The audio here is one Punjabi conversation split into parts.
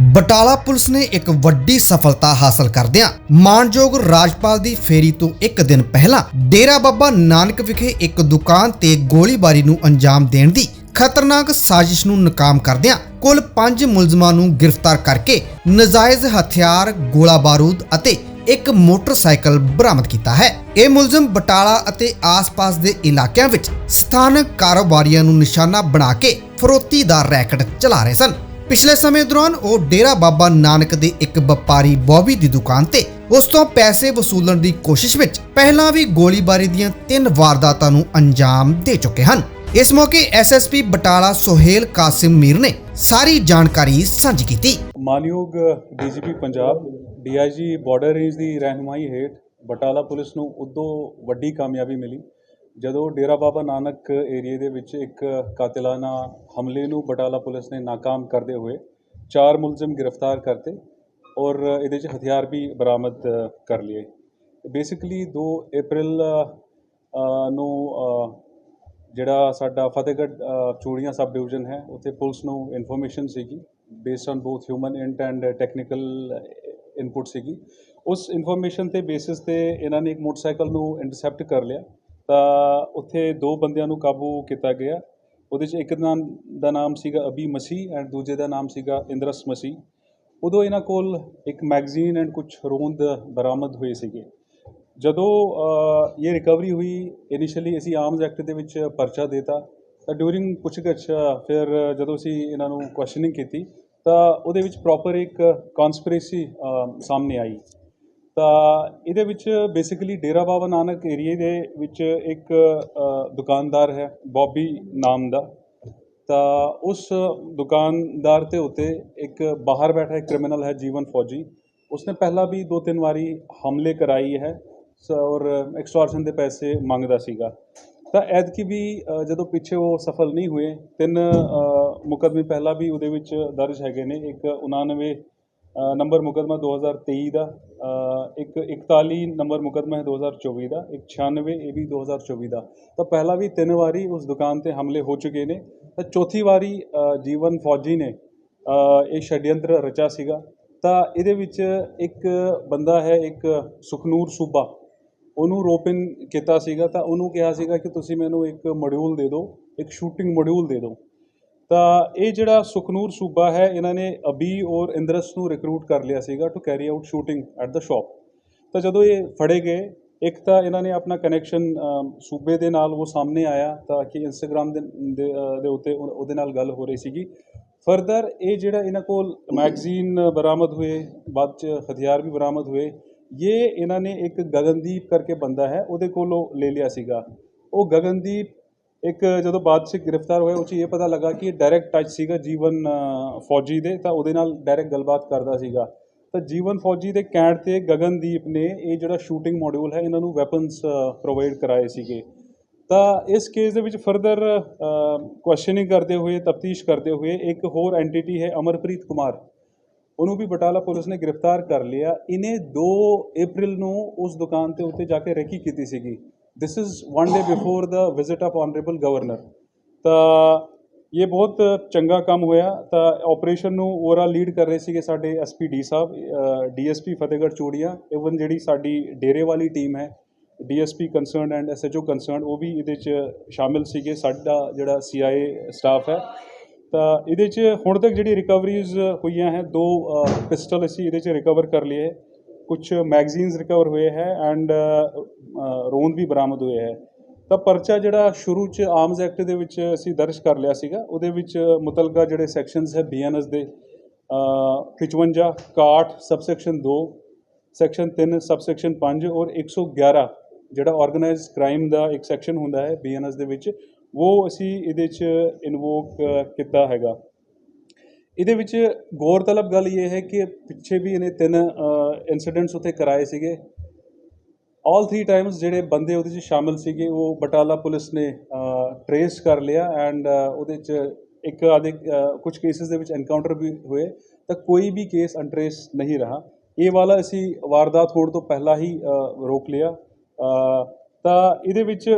ਬਟਾਲਾ ਪੁਲਿਸ ਨੇ ਇੱਕ ਵੱਡੀ ਸਫਲਤਾ ਹਾਸਲ ਕਰਦਿਆਂ ਮਾਨਯੋਗ ਰਾਜਪਾਲ ਦੀ ਫੇਰੀ ਤੋਂ ਇੱਕ ਦਿਨ ਪਹਿਲਾਂ ਡੇਰਾ ਬਾਬਾ ਨਾਨਕ ਵਿਖੇ ਇੱਕ ਦੁਕਾਨ ਤੇ ਗੋਲੀਬਾਰੀ ਨੂੰ ਅੰਜਾਮ ਦੇਣ ਦੀ ਖਤਰਨਾਕ ਸਾਜ਼ਿਸ਼ ਨੂੰ ਨਾਕਾਮ ਕਰਦਿਆਂ ਕੁੱਲ 5 ਮੁਲਜ਼ਮਾਂ ਨੂੰ ਗ੍ਰਿਫਤਾਰ ਕਰਕੇ ਨਜਾਇਜ਼ ਹਥਿਆਰ, ਗੋਲਾ ਬਾਰੂਦ ਅਤੇ ਇੱਕ ਮੋਟਰਸਾਈਕਲ ਬਰਾਮਦ ਕੀਤਾ ਹੈ। ਇਹ ਮੁਲਜ਼ਮ ਬਟਾਲਾ ਅਤੇ ਆਸ-ਪਾਸ ਦੇ ਇਲਾਕਿਆਂ ਵਿੱਚ ਸਥਾਨਕ ਕਾਰੋਬਾਰੀਆਂ ਨੂੰ ਨਿਸ਼ਾਨਾ ਬਣਾ ਕੇ ਫਰੋਤੀ ਦਾ ਰੈਕਟ ਚਲਾ ਰਹੇ ਸਨ। ਪਿਛਲੇ ਸਮੇਂ ਦੌਰਾਨ ਉਹ ਡੇਰਾ ਬਾਬਾ ਨਾਨਕ ਦੇ ਇੱਕ ਵਪਾਰੀ ਬੌਬੀ ਦੀ ਦੁਕਾਨ ਤੇ ਉਸ ਤੋਂ ਪੈਸੇ ਵਸੂਲਣ ਦੀ ਕੋਸ਼ਿਸ਼ ਵਿੱਚ ਪਹਿਲਾਂ ਵੀ ਗੋਲੀਬਾਰੀ ਦੀਆਂ ਤਿੰਨ ਵਾਰਦਾਤਾਂ ਨੂੰ ਅੰਜਾਮ ਦੇ ਚੁੱਕੇ ਹਨ। ਇਸ ਮੌਕੇ ਐਸਐਸਪੀ ਬਟਾਲਾ ਸੋਹੇਲ ਕਾਸਿਮ ਮੀਰ ਨੇ ਸਾਰੀ ਜਾਣਕਾਰੀ ਸਾਂਝੀ ਕੀਤੀ। ਮਾਨਯੋਗ DGP Punjab, DIG border range ਦੀ ਰਹਿਨੁਮਾਈ ਹੇਠ ਬਟਾਲਾ ਪੁਲਿਸ ਨੂੰ ਉਦੋਂ ਵੱਡੀ ਕਾਮਯਾਬੀ ਮਿਲੀ ਜਦੋਂ ਡੇਰਾ ਬਾਬਾ ਨਾਨਕ ਏਰੀਏ ਦੇ ਵਿੱਚ ਇੱਕ ਕਾਤਿਲਾਨਾ ਹਮਲੇ ਨੂੰ ਬਟਾਲਾ ਪੁਲਿਸ ਨੇ ਨਾਕਾਮ ਕਰਦੇ ਹੋਏ ਚਾਰ ਮੁਲਜ਼ਮ ਗ੍ਰਿਫਤਾਰ ਕਰਤੇ ਔਰ ਇਹਦੇ 'ਚ ਹਥਿਆਰ ਵੀ ਬਰਾਮਦ ਕਰ ਲਏ। ਬੇਸਿਕਲੀ 2 ਅਪ੍ਰੈਲ ਨੂੰ ਜਿਹੜਾ ਸਾਡਾ ਫਤਿਹਗੜ੍ਹ ਚੂੜੀਆਂ ਸਬ ਡਿਵੀਜ਼ਨ ਹੈ, ਉੱਥੇ ਪੁਲਿਸ ਨੂੰ ਇਨਫੋਰਮੇਸ਼ਨ ਸੀਗੀ based on both human int and technical input ਸੀਗੀ। ਉਸ ਇਨਫੋਰਮੇਸ਼ਨ ਤੇ ਬੇਸਿਸ ਤੇ ਇਹਨਾਂ ਨੇ ਇੱਕ ਮੋਟਰਸਾਈਕਲ ਨੂੰ ਇੰਟਰਸੈਪਟ ਕਰ ਲਿਆ। ਤਾਂ ਉੱਥੇ ਦੋ ਬੰਦਿਆਂ ਨੂੰ ਕਾਬੂ ਕੀਤਾ ਗਿਆ। ਉਹਦੇ 'ਚ ਇੱਕ ਨਾਮ ਦਾ ਨਾਮ ਸੀਗਾ ਅਬੀ ਮਸੀਹ ਐਂਡ ਦੂਜੇ ਦਾ ਨਾਮ ਸੀਗਾ ਇੰਦਰਸ ਮਸੀਹ। ਉਦੋਂ ਇਹਨਾਂ ਕੋਲ ਇੱਕ ਮੈਗਜ਼ੀਨ ਐਂਡ ਕੁਝ ਰੋਂਦ ਬਰਾਮਦ ਹੋਏ ਸੀਗੇ। ਜਦੋਂ ਇਹ ਰਿਕਵਰੀ ਹੋਈ ਇਨੀਸ਼ੀਅਲੀ ਅਸੀਂ ਆਰਮਸ ਐਕਟ ਦੇ ਵਿੱਚ ਪਰਚਾ ਦੇਤਾ। ਤਾਂ ਡਿਊਰਿੰਗ ਪੁੱਛਗਿੱਛ, ਫਿਰ ਜਦੋਂ ਅਸੀਂ ਇਹਨਾਂ ਨੂੰ ਕੁਐਸਚਨਿੰਗ ਕੀਤੀ, ਤਾਂ ਉਹਦੇ ਵਿੱਚ ਪ੍ਰੋਪਰ ਇੱਕ ਕਨਸਪੀਰੇਸੀ ਸਾਹਮਣੇ ਆਈ। ਤਾਂ ਇਹਦੇ ਵਿੱਚ ਬੇਸਿਕਲੀ ਡੇਰਾ ਬਾਬਾ ਨਾਨਕ ਏਰੀਏ ਦੇ ਵਿੱਚ ਇੱਕ ਦੁਕਾਨਦਾਰ ਹੈ ਬੌਬੀ ਨਾਮ ਦਾ। ਤਾਂ ਉਸ ਦੁਕਾਨਦਾਰ ਤੇ ਉੱਤੇ ਇੱਕ ਬਾਹਰ ਬੈਠਾ ਇੱਕ ਕ੍ਰਿਮੀਨਲ ਹੈ ਜੀਵਨ ਫੌਜੀ। ਉਸਨੇ ਪਹਿਲਾਂ ਵੀ ਦੋ ਤਿੰਨ ਵਾਰੀ ਹਮਲੇ ਕਰਾਈ ਹੈ ਸ- ਔਰ ਐਕਸਟੋਰਸ਼ਨ ਦੇ ਪੈਸੇ ਮੰਗਦਾ ਸੀਗਾ। ਤਾਂ ਐਤਕੀ ਵੀ ਜਦੋਂ ਪਿੱਛੇ ਉਹ ਸਫਲ ਨਹੀਂ ਹੋਏ ਤਿੰਨ ਅ, ਮੁਕੱਦਮੇ ਪਹਿਲਾਂ ਵੀ ਉਹਦੇ ਵਿੱਚ ਦਰਜ ਹੈਗੇ ਨੇ। ਇੱਕ 99 ਨੰਬਰ ਮੁਕੱਦਮਾ 2023 ਦਾ ਇੱਕ 41 ਨੰਬਰ ਮੁਕੱਦਮਾ ਹੈ 2024 ਦਾ, ਇੱਕ 96 ਇਹ ਵੀ 2024 ਦਾ। ਤਾਂ ਪਹਿਲਾਂ ਵੀ ਤਿੰਨ ਵਾਰੀ ਉਸ ਦੁਕਾਨ ਤੇ ਹਮਲੇ ਹੋ ਚੁੱਕੇ ਨੇ। ਤਾਂ ਚੌਥੀ ਵਾਰੀ ਜੀਵਨ ਫੌਜੀ ਨੇ ਇਹ ਛੱਡਯੰਤਰ ਰਚਾ ਸੀਗਾ। ਤਾਂ ਇਹਦੇ ਵਿੱਚ ਇੱਕ ਬੰਦਾ ਹੈ, ਇੱਕ ਸੁਖਨੂਰ ਸੂਬਾ। ਉਹਨੂੰ ਰੋਪਿਨ ਕੀਤਾ ਸੀਗਾ। ਤਾਂ ਉਹਨੂੰ ਕਿਹਾ ਸੀਗਾ ਕਿ ਤੁਸੀਂ ਮੈਨੂੰ ਇੱਕ ਮੋਡਿਊਲ ਦੇ ਦਿਓ, ਇੱਕ ਸ਼ੂਟਿੰਗ ਮੋਡਿਊਲ ਦੇ ਦਿਓ। ਤਾਂ ਇਹ ਜਿਹੜਾ ਸੁਖਨੂਰ ਸੂਬਾ ਹੈ, ਇਹਨਾਂ ਨੇ ਅਬੀ ਔਰ ਇੰਦਰਸ ਨੂੰ ਰਿਕਰੂਟ ਕਰ ਲਿਆ ਸੀਗਾ to carry out shooting at the shop ਤਾਂ ਜਦੋਂ ਇਹ ਫੜੇ ਗਏ, ਇੱਕ ਤਾਂ ਇਹਨਾਂ ਨੇ ਆਪਣਾ ਕਨੈਕਸ਼ਨ ਸੂਬੇ ਦੇ ਨਾਲ ਉਹ ਸਾਹਮਣੇ ਆਇਆ ਤਾਂ ਕਿ ਇੰਸਟਾਗ੍ਰam ਦੇ ਉੱਤੇ ਉਹਦੇ ਨਾਲ ਗੱਲ ਹੋ ਰਹੀ ਸੀਗੀ। ਫਰਦਰ ਇਹ ਜਿਹੜਾ ਇਹਨਾਂ ਕੋਲ ਮੈਗਜ਼ੀਨ ਬਰਾਮਦ ਹੋਏ, ਬਾਅਦ ਚ ਹਥਿਆਰ ਵੀ ਬਰਾਮਦ ਹੋਏ, ਇਹ ਇਹਨਾਂ ਨੇ ਇੱਕ ਗਗਨਦੀਪ ਕਰਕੇ ਬੰਦਾ ਹੈ, ਉਹਦੇ ਕੋਲੋਂ ਲੈ ਲਿਆ ਸੀਗਾ। ਉਹ ਗਗਨਦੀਪ ਇੱਕ ਜਦੋਂ ਬਾਅਦ ਚ ਗ੍ਰਿਫਤਾਰ ਹੋਇਆ ਉਹ 'ਚ ਇਹ ਪਤਾ ਲੱਗਾ ਕਿ ਡਾਇਰੈਕਟ ਟੱਚ ਸੀਗਾ ਜੀਵਨ ਫੌਜੀ ਦੇ, ਤਾਂ ਉਹਦੇ ਨਾਲ ਡਾਇਰੈਕਟ ਗੱਲਬਾਤ ਕਰਦਾ ਸੀਗਾ। ਤਾਂ ਜੀਵਨ ਫੌਜੀ ਦੇ ਕਹਿਣ ਤੇ ਗਗਨਦੀਪ ਨੇ ਇਹ ਜਿਹੜਾ ਸ਼ੂਟਿੰਗ ਮੋਡਿਊਲ ਹੈ, ਇਹਨਾਂ ਨੂੰ ਵੈਪਨਸ ਪ੍ਰੋਵਾਈਡ ਕਰਾਏ ਸੀਗੇ। ਤਾਂ ਇਸ ਕੇਸ ਦੇ ਵਿੱਚ ਫਰਦਰ ਕੁਐਸਚਨਿੰਗ ਕਰਦੇ ਹੋਏ, ਤਫਤੀਸ਼ ਕਰਦੇ ਹੋਏ, ਇੱਕ ਹੋਰ ਐਂਟੀਟੀ ਹੈ ਅਮਰਪ੍ਰੀਤ ਕੁਮਾਰ। ਉਹਨੂੰ ਵੀ ਬਟਾਲਾ ਪੁਲਿਸ ਨੇ ਗ੍ਰਿਫਤਾਰ ਕਰ ਲਿਆ। ਇਹਨੇ 2 ਅਪ੍ਰੈਲ ਨੂੰ ਉਸ ਦੁਕਾਨ ਤੇ ਉੱਤੇ ਜਾ ਕੇ ਰੈਕੀ ਕੀਤੀ ਸੀਗੀ। This is one day before the visit of honourable governor ਤਾਂ ਇਹ ਬਹੁਤ ਚੰਗਾ ਕੰਮ ਹੋਇਆ ਤਾਂ ਆਪਰੇਸ਼ਨ ਨੂੰ ਓਵਰਆਲ ਲੀਡ ਕਰ ਰਹੇ ਸੀਗੇ ਸਾਡੇ ਐਸਪੀ ਸਾਹਿਬ ਡੀਐਸਪੀ ਫਤਿਹਗੜ੍ਹ ਚੂੜੀਆਂ ਇਵਨ ਜਿਹੜੀ ਸਾਡੀ ਡੇਰੇ ਵਾਲੀ ਟੀਮ ਹੈ DSP concern and SHO concern ਉਹ ਵੀ ਇਹਦੇ 'ਚ ਸ਼ਾਮਿਲ ਸੀਗੇ ਸਾਡਾ ਜਿਹੜਾ ਸੀਆਈਏ ਸਟਾਫ ਹੈ ਤਾਂ ਇਹਦੇ 'ਚ ਹੁਣ ਤੱਕ ਜਿਹੜੀ ਰਿਕਵਰੀਜ਼ ਹੋਈਆਂ ਹੈ ਦੋ ਪਿਸਟਲ ਅਸੀਂ ਇਹਦੇ 'ਚ ਰਿਕਵਰ ਕਰ ਲਏ ਹੈ ਕੁਝ ਮੈਗਜ਼ੀਨਸ ਰਿਕਵਰ ਹੋਏ ਹੈ ਐਂਡ ਰੋਂਦ ਵੀ ਬਰਾਮਦ ਹੋਇਆ ਹੈ। ਤਾਂ ਪਰਚਾ ਜਿਹੜਾ ਸ਼ੁਰੂ 'ਚ ਆਰਮਸ ਐਕਟ ਦੇ ਵਿੱਚ ਅਸੀਂ ਦਰਜ ਕਰ ਲਿਆ ਸੀਗਾ ਉਹਦੇ ਵਿੱਚ ਮੁਤਲਕਾ ਜਿਹੜੇ ਸੈਕਸ਼ਨਸ ਹੈ ਬੀਐਨਐਸ ਦੇ ਅ, 55 61 ਸਬਸੈਕਸ਼ਨ 2 ਸੈਕਸ਼ਨ 3 ਸਬਸੈਕਸ਼ਨ 5 ਔਰ 111 ਜਿਹੜਾ ਆਰਗੇਨਾਈਜ਼ਡ ਕ੍ਰਾਈਮ ਦਾ ਇੱਕ ਸੈਕਸ਼ਨ ਹੁੰਦਾ ਹੈ ਬੀਐਨਐਸ ਦੇ ਵਿੱਚ ਉਹ ਅਸੀਂ ਇਹਦੇ 'ਚ ਇਨਵੋਕ ਕੀਤਾ ਹੈਗਾ। ਇਹਦੇ ਵਿੱਚ ਗੌਰਤਲਬ ਗੱਲ ਇਹ ਹੈ ਕਿ ਪਿੱਛੇ ਵੀ ਇਹਨੇ ਤਿੰਨ ਇਨਸੀਡੈਂਟਸ ਉੱਥੇ ਕਰਾਏ ਸੀਗੇ। ਆਲ 3 ਟਾਈਮਸ ਜਿਹੜੇ ਬੰਦੇ ਉਹਦੇ 'ਚ ਸ਼ਾਮਿਲ ਸੀਗੇ, ਉਹ ਬਟਾਲਾ ਪੁਲਿਸ ਨੇ ਟਰੇਸ ਕਰ ਲਿਆ ਐਂਡ ਉਹਦੇ 'ਚ ਇੱਕ ਆਦੇ ਕੁਝ ਕੇਸਿਸ ਦੇ ਵਿੱਚ ਐਨਕਾਊਂਟਰ ਵੀ ਹੋਏ, ਤਾਂ ਕੋਈ ਵੀ ਕੇਸ ਅਨਟਰੇਸ ਨਹੀਂ ਰਹਾ। ਇਹ ਵਾਲਾ ਅਸੀਂ ਵਾਰਦਾਤ ਹੋਣ ਤੋਂ ਪਹਿਲਾਂ ਹੀ ਰੋਕ ਲਿਆ। ਤਾਂ ਇਹਦੇ ਵਿੱਚ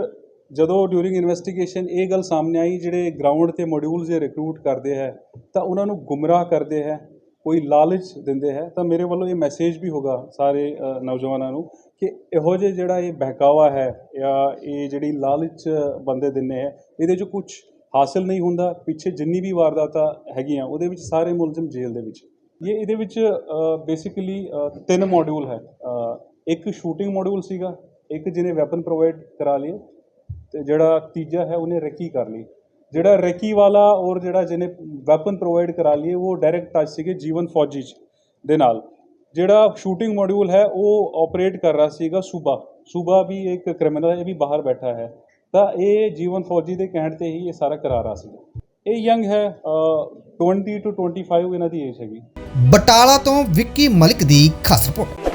ਜਦੋਂ ਡਿਊਰਿੰਗ ਇਨਵੈਸਟੀਗੇਸ਼ਨ ਇਹ ਗੱਲ ਸਾਹਮਣੇ ਆਈ, ਜਿਹੜੇ ਗਰਾਊਂਡ ਤੇ ਮੋਡਿਊਲਸ ਇਹ ਰਿਕਰੂਟ ਕਰਦੇ ਹੈ, ਤਾਂ ਉਹਨਾਂ ਨੂੰ ਗੁੰਮਰਾਹ ਕਰਦੇ ਹੈ। ਕੋਈ ਲਾਲਚ ਦਿੰਦੇ ਹੈ, ਤਾਂ ਮੇਰੇ ਵੱਲੋਂ ਇਹ ਮੈਸੇਜ ਵੀ ਹੋਗਾ ਸਾਰੇ ਨੌਜਵਾਨਾਂ ਨੂੰ ਕਿ ਇਹੋ ਜਿਹੇ ਜਿਹੜਾ ਇਹ ਬਹਿਕਾਵਾ ਹੈ ਜਾਂ ਇਹ ਜਿਹੜੀ ਲਾਲਚ ਬੰਦੇ ਦਿੰਦੇ ਹੈ, ਇਹਦੇ 'ਚ ਕੁਝ ਹਾਸਲ ਨਹੀਂ ਹੁੰਦਾ, ਪਿੱਛੇ ਜਿੰਨੀ ਵੀ ਵਾਰਦਾਤਾਂ ਹੈਗੀਆਂ, ਉਹਦੇ ਵਿੱਚ ਸਾਰੇ ਮੁਲਜ਼ਮ ਜੇਲ੍ਹ ਦੇ ਵਿੱਚ। ਇਹ, ਇਹਦੇ ਵਿੱਚ ਬੇਸਿਕਲੀ ਤਿੰਨ ਮੋਡਿਊਲ ਹੈ। ਇੱਕ ਸ਼ੂਟਿੰਗ ਮੋਡਿਊਲ ਸੀਗਾ, ਇੱਕ ਜਿਹਨੇ ਵੈਪਨ ਪ੍ਰੋਵਾਈਡ ਕਰਾ ਲਈ ਤੇ ਜਿਹੜਾ ਤੀਜਾ ਹੈ ਉਹਨੇ ਰੈਕੀ ਕਰ ਲਈ। ਜਿਹੜਾ ਰੈਕੀ ਵਾਲਾ ਔਰ ਜਿਹੜਾ ਜਿਹਨੇ ਵੈਪਨ ਪ੍ਰੋਵਾਈਡ ਕਰਾ ਲਈ ਉਹ ਡਾਇਰੈਕਟ ਟੱਚ ਸੀਗੇ ਜੀਵਨ ਫੌਜੀ 'ਚ ਦੇ ਨਾਲ। ਜਿਹੜਾ ਸ਼ੂਟਿੰਗ ਮੋਡਿਊਲ ਹੈ ਉਹ ਆਪਰੇਟ ਕਰ ਰਿਹਾ ਸੀਗਾ ਸੂਬਾ। ਸੂਬਾ ਵੀ ਇੱਕ ਕ੍ਰਿਮੀਨਲ ਇਹ ਵੀ ਬਾਹਰ ਬੈਠਾ ਹੈ। ਤਾਂ ਇਹ ਜੀਵਨ ਫੌਜੀ ਦੇ ਕਹਿਣ ਤੇ ਹੀ ਇਹ ਸਾਰਾ ਕਰਾ ਰਿਹਾ ਸੀਗਾ। ਇਹ ਯੰਗ ਹੈ ਅ, 20 ਟੂ 25 ਇਹਨਾਂ ਦੀ ਏਜ ਹੈਗੀ। ਬਟਾਲਾ ਤੋਂ ਵਿੱਕੀ ਮਲਿਕ ਦੀ ਖਾਸ ਰਿਪੋਰਟ।